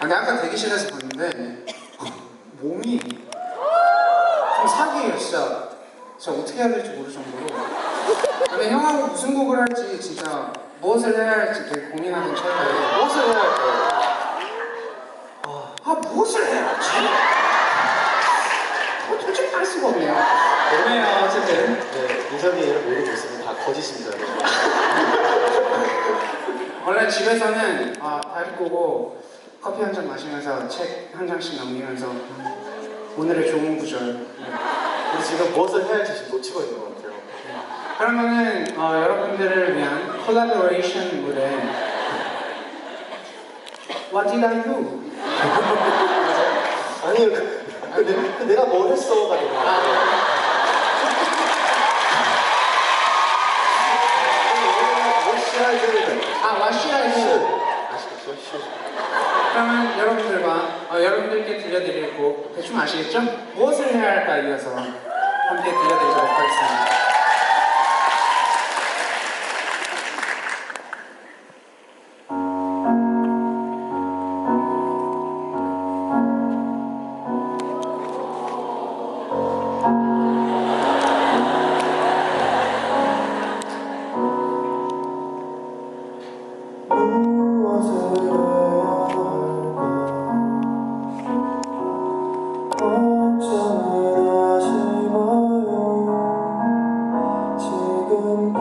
아, 근데 아까 대기실에서 봤는데 몸이 좀 사기예요 진짜 진짜 어떻게 해야 될지 모를 정도로 근데 형하고 무슨 곡을 할지 진짜 무엇을 해야 할지 되게 고민하는 차이예요 무엇을 해야 할까요? 아 무엇을 해야 할지? 어, 도저히 알 수가 없네요 오네요 어쨌든 네 민석이 이런 얘기 있으면 다 거짓입니다 여러분. 원래 집에서는 아, 다리 꼬고 커피 한 잔 마시면서 책 한 장씩 넘기면서 음, 오늘의 좋은 구절. 우리 지금 무엇을 해야 할지 지금 놓치고 있는 것 같아요. 그러면은 어, 여러분들을 위한 콜라보레이션 무대. What did I do? 아니 그, 그, 내- 그 내가 뭘 했어가 되는 일을 아 What should I do? 아시겠죠? 슛. 그러면 여러분들과 어, 여러분 곡 대충 아시겠죠? 무엇을 해야 할까 이어서 함께 들려드리도록 하겠습니다 무엇을 지금